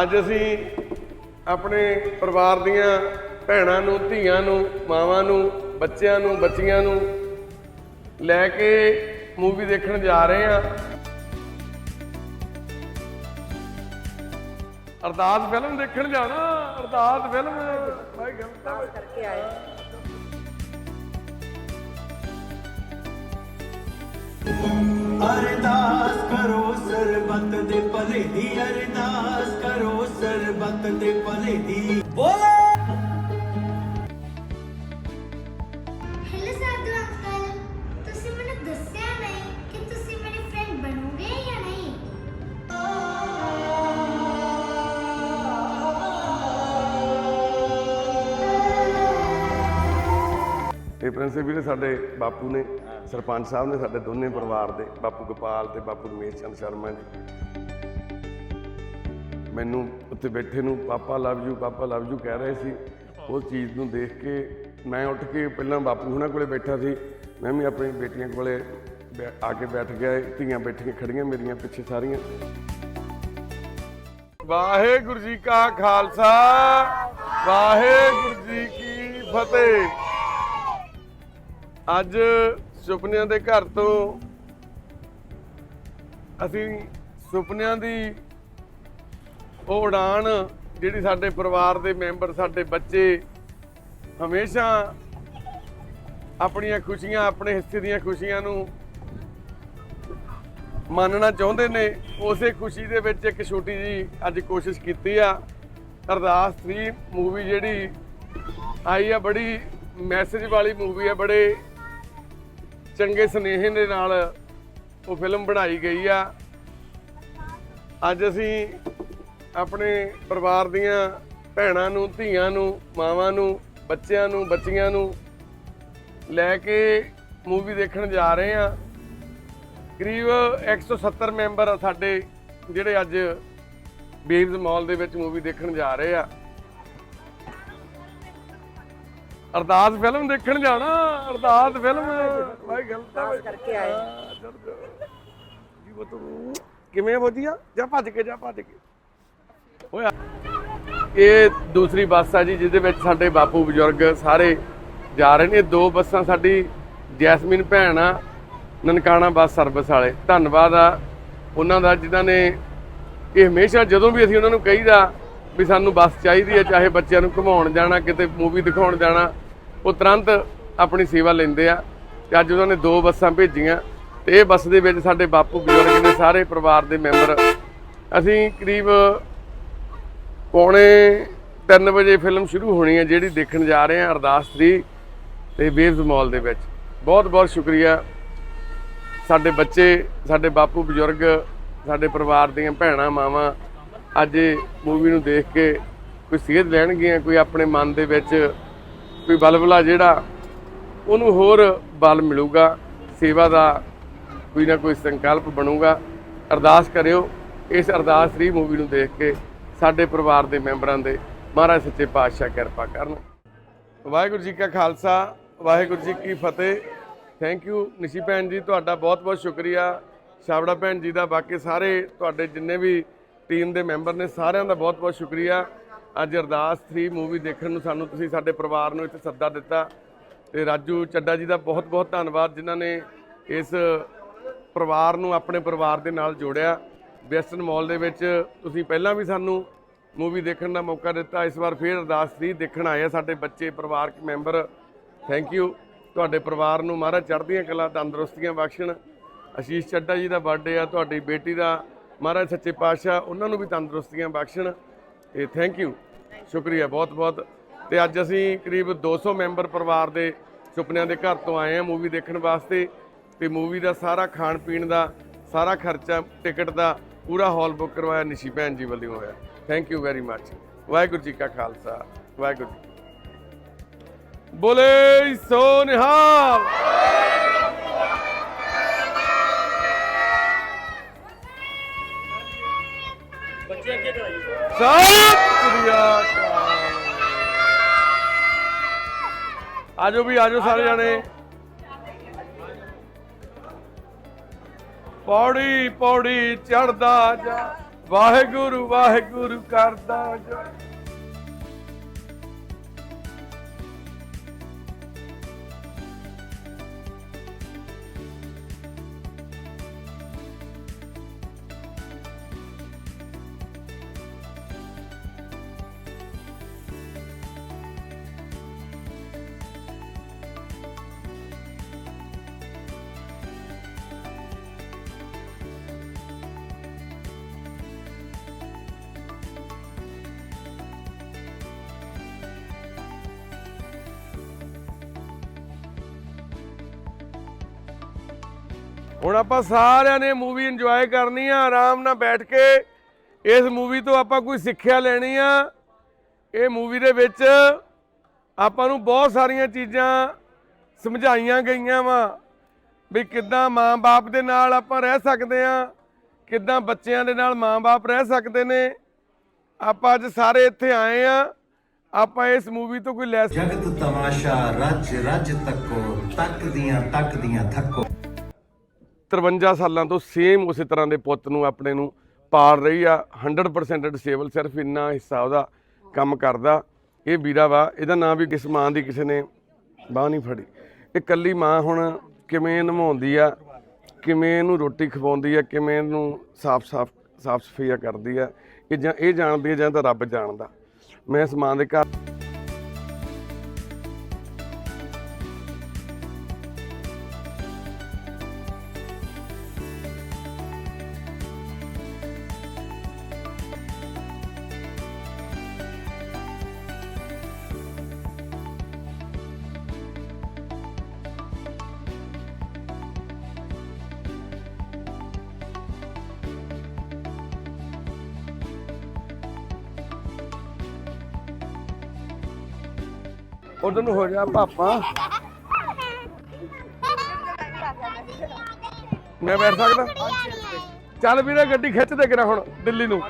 ਅੱਜ ਅਸੀਂ ਆਪਣੇ ਪਰਿਵਾਰ ਦੀਆਂ ਭੈਣਾਂ ਨੂੰ ਧੀਆਂ ਨੂੰ ਮਾਵਾਂ ਨੂੰ ਬੱਚਿਆਂ ਨੂੰ ਬੱਚੀਆਂ ਨੂੰ ਲੈ ਕੇ ਮੂਵੀ ਦੇਖਣ ਜਾ ਰਹੇ ਹਾਂ। ਅਰਦਾਸ ਫਿਲਮ ਦੇਖਣ ਜਾਣਾ ਅਰਦਾਸ ਫਿਲਮ ਭਾਈ ਗਲਤ ਆ ਕਰਕੇ ਆਏ। ਅਰਦਾਸ ਕਰੋ ਸਰਬੱਤ ਦੇ ਭਲੇ ਦੀ ਅਰਦਾਸ ਕਰੋ ਸਰਬੱਤ ਦੇ ਭਲੇ ਦੀ। ਬੋਲੇ। ਹੈਲੋ ਸਾਧੂ ਅੰਕਲ ਤੁਸੀਂ ਮੈਨੂੰ ਦੱਸਿਆ ਨਹੀਂ ਕਿ ਤੁਸੀਂ ਮੇਰੇ ਫਰੈਂਡ ਬਣੋਗੇ ਜਾਂ ਨਹੀਂ? ਇਹ ਪ੍ਰਿੰਸੀਪਲ ਵੀਰੇ ਸਾਡੇ ਬਾਪੂ ਨੇ ਸਰਪੰਚ ਸਾਹਿਬ ਨੇ ਸਾਡੇ ਦੋਨੇ ਪਰਿਵਾਰ ਦੇ, ਬਾਪੂ ਗੋਪਾਲ ਤੇ ਬਾਪੂ ਰਮੇਸ਼ ਚੰਦ ਸ਼ਰਮਾ ਜੀ। ਮੈਨੂੰ ਉੱਥੇ ਬੈਠੇ ਨੂੰ ਪਾਪਾ ਲਵ ਯੂ ਪਾਪਾ ਲਵ ਯੂ ਕਹਿ ਰਹੇ ਸੀ। ਉਸ ਚੀਜ਼ ਨੂੰ ਦੇਖ ਕੇ ਮੈਂ ਉੱਠ ਕੇ ਪਹਿਲਾਂ ਬਾਪੂ ਹੁਣਾਂ ਕੋਲੇ ਬੈਠਾ ਸੀ। ਮੈਂ ਵੀ ਆਪਣੀ ਬੇਟੀਆਂ ਕੋਲੇ ਬੈ- ਆ ਕੇ ਬੈਠ ਗਿਆ, ਧੀਆਂ ਬੈਠੀਆਂ ਖੜੀਆਂ ਮੇਰੀਆਂ ਪਿੱਛੇ ਸਾਰੀਆਂ। ਵਾਹਿਗੁਰੂ ਜੀ ਕਾ ਖਾਲਸਾ, ਵਾਹਿਗੁਰੂ ਜੀ ਕੀ ਫਤਿਹ। ਅੱਜ ਸੁਪਨਿਆਂ ਦੇ ਘਰ ਤੋਂ ਅਸੀਂ ਸੁਪਨਿਆਂ ਦੀ ਉਹ ਉਡਾਨ ਜਿਹੜੀ ਸਾਡੇ ਪਰਿਵਾਰ ਦੇ ਮੈਂਬਰ, ਸਾਡੇ ਬੱਚੇ ਹਮੇਸ਼ਾ ਆਪਣੀਆਂ ਖੁਸ਼ੀਆਂ, ਆਪਣੇ ਹਿੱਸੇ ਦੀਆਂ ਖੁਸ਼ੀਆਂ ਨੂੰ ਮੰਨਣਾ ਚਾਹੁੰਦੇ ਨੇ। ਉਸੇ ਖੁਸ਼ੀ ਦੇ ਵਿੱਚ ਇੱਕ ਛੋਟੀ ਜੀ ਅੱਜ ਕੋਸ਼ਿਸ਼ ਕੀਤੀ ਆ। ਅਰਦਾਸ 3 ਮੂਵੀ ਜਿਹੜੀ ਆਈ ਆ, ਬੜੀ ਮੈਸੇਜ ਵਾਲੀ ਮੂਵੀ ਆ, ਬੜੇ ਚੰਗੇ ਸੁਨੇਹੇ ਦੇ ਨਾਲ ਉਹ ਫਿਲਮ ਬਣਾਈ ਗਈ ਆ। ਅੱਜ ਅਸੀਂ ਆਪਣੇ ਪਰਿਵਾਰ ਦੀਆਂ ਭੈਣਾਂ ਨੂੰ, ਧੀਆਂ ਨੂੰ, ਮਾਵਾਂ ਨੂੰ, ਬੱਚਿਆਂ ਨੂੰ, ਬੱਚੀਆਂ ਨੂੰ ਲੈ ਕੇ ਮੂਵੀ ਦੇਖਣ ਜਾ ਰਹੇ ਆ ਕਰੀਬ 170 ਮੈਂਬਰ ਸਾਡੇ ਜਿਹੜੇ ਅੱਜ ਬੇਬਸ ਮਾਲ ਦੇ ਵਿੱਚ ਮੂਵੀ ਦੇਖਣ ਜਾ ਰਹੇ ਆ। ਅਰਦਾਸ ਫਿਲਮ ਦੇਖਣ ਜਾਣਾ ਅਰਦਾਸ ਫਿਲਮ। ਭਾਈ ਗਲਤ ਆ ਕਰਕੇ ਆਏ। ਜੀ ਉਹ ਤੂੰ ਕਿਵੇਂ ਬੋਝੀਆ ਜਾ ਭੱਜ ਕੇ ਜਾ ਭੱਜ ਕੇ। ਹੋਇਆ ਇਹ ਦੂਸਰੀ ਬੱਸ ਆ ਜੀ ਜਿਹਦੇ ਵਿੱਚ ਸਾਡੇ ਬਾਪੂ ਬਜ਼ੁਰਗ ਸਾਰੇ ਜਾ ਰਹੇ ਨੇ। ਇਹ ਦੋ ਬੱਸਾਂ ਸਾਡੀ ਜੈਸਮੀਨ ਭੈਣ ਆ ਨਨਕਾਣਾ ਬੱਸ ਸਰਵਿਸ ਵਾਲੇ। ਧੰਨਵਾਦ ਆ ਉਹਨਾਂ ਦਾ ਜਿਨ੍ਹਾਂ ਨੇ ਇਹ ਹਮੇਸ਼ਾ ਜਦੋਂ ਵੀ ਅਸੀਂ ਉਹਨਾਂ ਨੂੰ ਕਹੀਦਾ ਵੀ ਸਾਨੂੰ ਬੱਸ ਚਾਹੀਦੀ ਹੈ ਚਾਹੇ ਬੱਚਿਆਂ ਨੂੰ ਘੁਮਾਉਣ ਜਾਣਾ ਕਿਤੇ ਮੂਵੀ ਦਿਖਾਉਣ ਜਾਣਾ ਉਹ ਤੁਰੰਤ ਆਪਣੀ ਸੇਵਾ ਲੈਂਦੇ ਆ ਤੇ ਅੱਜ ਉਹਨਾਂ ਨੇ ਦੋ ਬੱਸਾਂ ਭੇਜੀਆਂ ਤੇ ਇਹ ਬੱਸ ਦੇ ਵਿੱਚ ਸਾਡੇ ਬਾਪੂ ਬਜ਼ੁਰਗ ਦੇ ਸਾਰੇ ਪਰਿਵਾਰ ਦੇ ਮੈਂਬਰ। ਅਸੀਂ ਕਰੀਬ ਪੌਣੇ 3 ਵਜੇ ਫਿਲਮ ਸ਼ੁਰੂ ਹੋਣੀ ਹੈ, ਜਿਹੜੀ ਦੇਖਣ ਜਾ ਰਹੇ ਹਾਂ ਅਰਦਾਸ ਦੀ ਤੇ ਵੇਵਸ ਮਾਲ ਦੇ ਵਿੱਚ। ਬਹੁਤ ਬਹੁਤ ਸ਼ੁਕਰੀਆ। ਸਾਡੇ ਬੱਚੇ, ਸਾਡੇ ਬਾਪੂ ਬਜ਼ੁਰਗ, ਸਾਡੇ ਪਰਿਵਾਰ ਦੀਆਂ ਭੈਣਾਂ, ਮਾਵਾਂ, ਅੱਜ ਮੂਵੀ ਨੂੰ ਦੇਖ ਕੇ ਕੋਈ ਸੇਧ ਲੈਣਗੀਆਂ, ਕੋਈ ਆਪਣੇ ਮਨ ਦੇ ਵਿੱਚ ਕੋਈ ਬਲਬਲਾ ਜਿਹੜਾ, ਉਹਨੂੰ ਹੋਰ ਬਲ ਮਿਲੂਗਾ, ਸੇਵਾ ਦਾ ਕੋਈ ਨਾ ਕੋਈ ਸੰਕਲਪ ਬਣੂਗਾ। ਅਰਦਾਸ ਕਰਿਓ, ਇਸ ਅਰਦਾਸ ਦੀ ਮੂਵੀ ਨੂੰ ਦੇਖ ਕੇ ਸਾਡੇ ਪਰਿਵਾਰ ਦੇ ਮੈਂਬਰਾਂ ਦੇ ਮਹਾਰਾਜ ਸੱਚੇ ਪਾਤਸ਼ਾਹ ਕਿਰਪਾ ਕਰਨ। ਵਾਹਿਗੁਰੂ ਜੀ ਕਾ ਖਾਲਸਾ, ਵਾਹਿਗੁਰੂ ਜੀ ਕੀ ਫਤਿਹ। ਥੈਂਕ ਯੂ ਨਿਸ਼ੀ ਭੈਣ ਜੀ, ਤੁਹਾਡਾ ਬਹੁਤ ਬਹੁਤ ਸ਼ੁਕਰੀਆ। ਛਾਬੜਾ ਭੈਣ ਜੀ ਦਾ ਬਾਕੀ ਸਾਰੇ ਤੁਹਾਡੇ ਜਿੰਨੇ ਵੀ ਟੀਮ ਦੇ ਮੈਂਬਰ ਨੇ, ਸਾਰਿਆਂ ਦਾ ਬਹੁਤ ਬਹੁਤ ਸ਼ੁਕਰੀਆ। ਅੱਜ ਅਰਦਾਸ 3 ਮੂਵੀ ਦੇਖਣ ਨੂੰ ਸਾਨੂੰ ਤੁਸੀਂ ਸਾਡੇ ਪਰਿਵਾਰ ਨੂੰ ਇੱਥੇ ਸੱਦਾ ਦਿੱਤਾ। ਤੇ ਰਾਜੂ ਚੱਡਾ ਜੀ ਦਾ ਬਹੁਤ ਬਹੁਤ ਧੰਨਵਾਦ ਜਿਨ੍ਹਾਂ ਨੇ ਇਸ ਪਰਿਵਾਰ ਨੂੰ ਆਪਣੇ ਪਰਿਵਾਰ ਦੇ ਨਾਲ ਜੋੜਿਆ। ਵੈਸਟਰਨ ਮਾਲ ਦੇ ਵਿੱਚ ਤੁਸੀਂ ਪਹਿਲਾਂ ਵੀ ਸਾਨੂੰ ਮੂਵੀ ਦੇਖਣ ਦਾ ਮੌਕਾ ਦਿੱਤਾ। ਇਸ ਵਾਰ ਫੇਰ ਅਰਦਾਸ 3 ਦੇਖਣ ਆਏ ਆ ਸਾਡੇ ਬੱਚੇ, ਪਰਿਵਾਰਕ ਮੈਂਬਰ। ਥੈਂਕ ਯੂ ਤੁਹਾਡੇ ਪਰਿਵਾਰ ਨੂੰ ਮਹਾਰਾਜ ਚੜ੍ਹਦੀਆਂ ਕਲਾ, ਤੰਦਰੁਸਤੀਆਂ ਬਖਸ਼ਣ। ਆਸ਼ੀਸ਼ ਚੱਡਾ ਜੀ ਦਾ ਬਰਥਡੇ ਆ, ਤੁਹਾਡੀ ਬੇਟੀ ਦਾ ਮਹਾਰਾਜ ਸੱਚੇ ਪਾਤਸ਼ਾਹ, ਉਹਨਾਂ ਨੂੰ ਵੀ ਤੰਦਰੁਸਤੀਆਂ ਬਖਸ਼ਣ। ਤੇ ਥੈਂਕ ਯੂ ਸ਼ੁਕਰੀਆ ਬਹੁਤ ਬਹੁਤ ਤੇ ਅੱਜ ਅਸੀਂ ਕਰੀਬ 200 ਮੈਂਬਰ ਪਰਿਵਾਰ ਦੇ ਸੁਪਨਿਆਂ ਦੇ ਘਰ ਤੋਂ ਆਏ ਆ ਮੂਵੀ ਦੇਖਣ ਵਾਸਤੇ। ਤੇ ਮੂਵੀ ਦਾ ਸਾਰਾ ਖਾਣ ਪੀਣ ਦਾ ਸਾਰਾ ਖਰਚਾ ਟਿਕਟ ਦਾ ਪੂਰਾ ਹਾਲ ਬੁੱਕ ਕਰਵਾਇਆ ਨਿਸ਼ੀ ਭੈਣ ਜੀ ਵੱਲੋਂ ਹੋਇਆ। Thank you very much Waheguru ji ਕਾ ਖਾਲਸਾ ਵਾਹਿਗੁਰੂ ਜੀ। ਬੋਲੇ ਸੋ ਨਿਹਾਲ ਬੱਚੇ ਅੱਗੇ ਕਰਾਈਏ? ਸਤਿ ਸ੍ਰੀ ਆਜੋ ਵੀ ਆਜੋ ਸਾਰੇ ਜਾਣੇ। ਪੌੜੀ ਪੌੜੀ ਚੜਦਾ ਜਾ ਵਾਹਿਗੁਰੂ ਵਾਹਿਗੁਰੂ ਕਰਦਾ ਜਾ। ਹੁਣ ਆਪਾਂ ਸਾਰਿਆਂ ਨੇ ਮੂਵੀ ਇੰਜੋਏ ਕਰਨੀ ਆ, ਆਰਾਮ ਨਾਲ ਬੈਠ ਕੇ ਇਸ ਮੂਵੀ ਤੋਂ ਆਪਾਂ ਕੋਈ ਸਿੱਖਿਆ ਲੈਣੀ ਆ। ਇਹ ਮੂਵੀ ਦੇ ਵਿੱਚ ਆਪਾਂ ਨੂੰ ਬਹੁਤ ਸਾਰੀਆਂ ਚੀਜ਼ਾਂ ਸਮਝਾਈਆਂ ਗਈਆਂ ਵਾ ਵੀ ਕਿੱਦਾਂ ਮਾਂ-ਬਾਪ ਦੇ ਨਾਲ ਆਪਾਂ ਰਹਿ ਸਕਦੇ ਆ, ਕਿੱਦਾਂ ਬੱਚਿਆਂ ਦੇ ਨਾਲ ਮਾਂ-ਬਾਪ ਰਹਿ ਸਕਦੇ ਨੇ। ਆਪਾਂ ਅੱਜ ਸਾਰੇ ਇੱਥੇ ਆਏ ਆ, ਆਪਾਂ ਇਸ ਮੂਵੀ ਤੋਂ ਕੋਈ ਲੈਸ ਜਗਤ ਤਮਾਸ਼ਾ ਰੱਜ ਰੱਜ ਤੱਕੋ ਤੱਕਦੀਆਂ ਤੱਕਦੀਆਂ ਥੱਕੋ। 53 ਸਾਲਾਂ ਤੋਂ ਸੇਮ ਉਸੇ ਤਰ੍ਹਾਂ ਦੇ ਪੁੱਤ ਨੂੰ ਆਪਣੇ ਨੂੰ ਪਾਲ ਰਹੀ ਆ। 100% ਡਿਸੇਬਲ ਸਿਰਫ ਇੰਨਾ ਹਿੱਸਾ ਉਹਦਾ ਕੰਮ ਕਰਦਾ। ਇਹ ਵੀਰਾ ਵਾ, ਇਹਦਾ ਨਾਂ ਵੀ ਕਿਸ ਮਾਂ ਦੀ ਕਿਸੇ ਨੇ ਬਾਹ ਨਹੀਂ ਫੜੀ। ਇਹ ਕੱਲੀ ਮਾਂ ਹੁਣ ਕਿਵੇਂ ਨਿਭਾਉਂਦੀ ਆ, ਕਿਵੇਂ ਇਹਨੂੰ ਰੋਟੀ ਖਵਾਉਂਦੀ ਆ, ਕਿਵੇਂ ਇਹਨੂੰ ਸਾਫ਼-ਸਾਫ਼ ਸਾਫ਼ ਸਫਾਈਆ ਕਰਦੀ ਆ, ਇਹ ਜਾਂ, ਇਹ ਜਾਣਦੀ ਆ ਜਾਂ ਤਾਂ ਰੱਬ ਜਾਣਦਾ। ਮੈਂ ਇਸ ਮਾਂ ਦੇ ਘਰ ਉਧਰ ਨੂੰ ਹੋ ਜਾ ਪਾਪਾ। ਮੈਂ ਬੈਠ ਸਕਦਾ। ਚੱਲ ਵੀਰੇ, ਗੱਡੀ ਖਿੱਚ ਦੇ ਕਿਰਾ ਹੁਣ, ਦਿੱਲੀ ਨੂੰ।